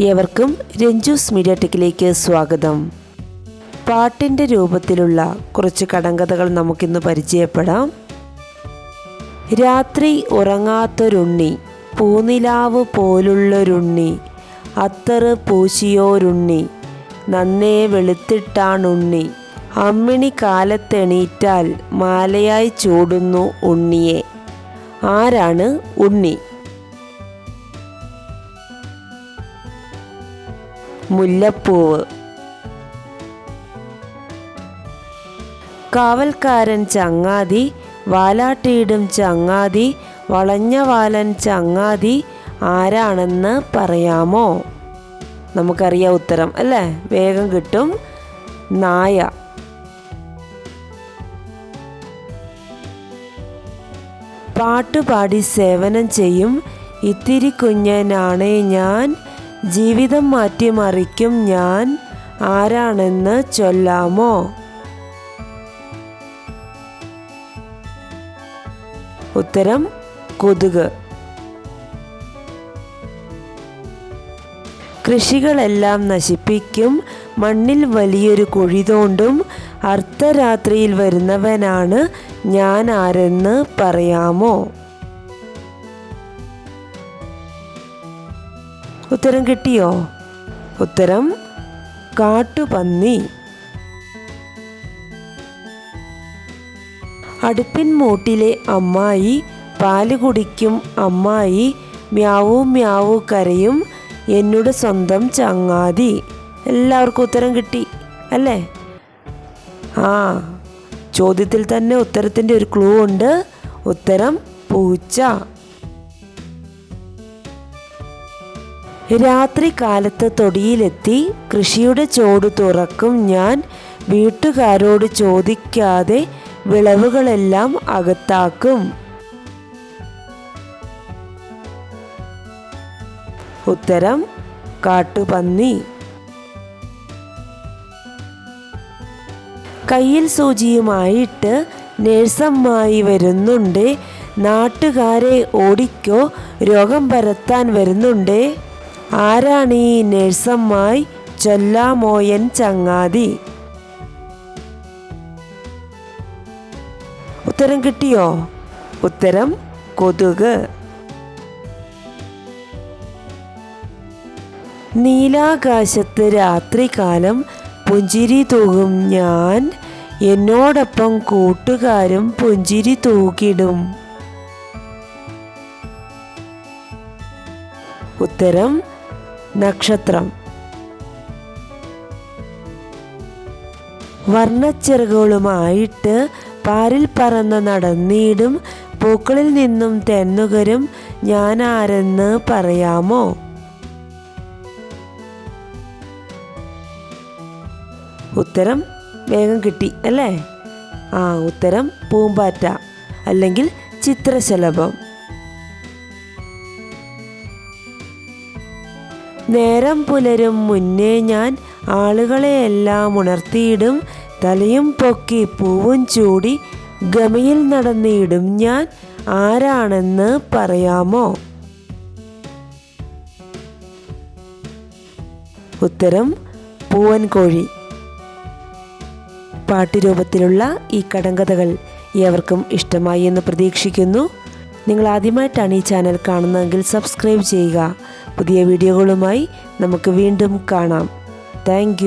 ഏവർക്കും രഞ്ജൂസ് മീഡിയ ടെക്കിലേക്ക് സ്വാഗതം. പാട്ടിന്റെ രൂപത്തിലുള്ള കുറച്ച് കടങ്കഥകൾ നമുക്കിന്ന് പരിചയപ്പെടാം. രാത്രി ഉറങ്ങാത്തൊരുണ്ണി പൂനിലാവ് പോലുള്ളൊരുണ്ണി അത്തറ് പൂശിയോരുണ്ണി നന്നേ വെളുത്തിട്ടാണുണ്ണി അമ്മിണി കാലത്തെണീറ്റാൽ മാലയായി ചൂടുന്നു ഉണ്ണിയെ. ആരാണ് ഉണ്ണി? മുല്ലപ്പൂവ്. കാവൽക്കാരൻ ചങ്ങാതി വാലാട്ടിയിടും ചങ്ങാതി വളഞ്ഞ വാലൻ ചങ്ങാതി ആരാണെന്ന് പറയാമോ? നമുക്കറിയാം ഉത്തരം അല്ലേ? വേഗം കിട്ടും. നായ. പാട്ടുപാടി സേവനം ചെയ്യും. ഇത്തിരി കുഞ്ഞനാണേ ഞാൻ. ജീവിതം മാറ്റിമറിക്കും ഞാൻ ആരാണെന്ന് ചൊല്ലാമോ? ഉത്തരം കൊതുക്. കൃഷികളെല്ലാം നശിപ്പിക്കും മണ്ണിൽ വലിയൊരു കുഴി തോണ്ടും അർദ്ധരാത്രിയിൽ വരുന്നവനാണ് ഞാൻ ആരെന്ന് പറയാമോ? ഉത്തരം കിട്ടിയോ? ഉത്തരം കാട്ടുപന്നി. അടുപ്പിൻ മൂട്ടിലെ അമ്മായി പാൽ കുടിക്കും അമ്മായി മ്യാവൂ മ്യാവൂ കരയും എന്നോട് സ്വന്തം ചങ്ങാതി. എല്ലാവർക്കും ഉത്തരം കിട്ടി അല്ലേ? ആ ചോദ്യത്തിൽ തന്നെ ഉത്തരത്തിന്റെ ഒരു ക്ലൂ ഉണ്ട്. ഉത്തരം പൂച്ച. രാത്രി കാലത്ത് തൊടിയിലെത്തി കൃഷിയുടെ ചോട് തുറക്കും ഞാൻ. വീട്ടുകാരോട് ചോദിക്കാതെ വിളവുകളെല്ലാം അകത്താക്കും. ഉത്തരം കാട്ടുപന്നി. കയ്യിൽ സൂചിയുമായിട്ട് നേഴ്സമ്മായി വരുന്നുണ്ട്. നാട്ടുകാരെ ഓടിക്കോ രോഗം പരത്താൻ വരുന്നുണ്ട്. ആരാണ് ഈ നഴ്സമ്മായി ചൊല്ലാമോയൻ ചങ്ങാതി? ഉത്തരം കിട്ടിയോ? ഉത്തരം കൊതുക്. നീലാകാശത്ത് രാത്രികാലം പുഞ്ചിരി തൂകും ഞാൻ എന്നോടൊപ്പം കൂട്ടുകാരും പുഞ്ചിരി തൂകിടും. ഉത്തരം നക്ഷത്രം. വർണച്ചിറകുകളുമായിട്ട് പാരിൽ പറന്ന് നടന്നീടും പൂക്കളിൽ നിന്നും തെന്നുകരും ഞാനാരെന്ന് പറയാമോ? ഉത്തരം വേഗം കിട്ടി അല്ലേ? ആ ഉത്തരം പൂമ്പാറ്റ അല്ലെങ്കിൽ ചിത്രശലഭം. നേരം പുലരും മുന്നേ ഞാൻ ആളുകളെയെല്ലാം ഉണർത്തിയിടും. തലയും പൊക്കി പൂവും ചൂടി ഗമിയിൽ നടന്നിടും ഞാൻ. ആരാണെന്ന് പറയാമോ? ഉത്തരം പൂവൻകോഴി. പാട്ടുരൂപത്തിലുള്ള ഈ കടങ്കഥകൾ ഏവർക്കും ഇഷ്ടമായി എന്ന് പ്രതീക്ഷിക്കുന്നു. നിങ്ങൾ ആദ്യമായിട്ടാണ് ഈ ചാനൽ കാണുന്നതെങ്കിൽ സബ്സ്ക്രൈബ് ചെയ്യുക. പുതിയ വീഡിയോകളുമായി നമുക്ക് വീണ്ടും കാണാം. താങ്ക്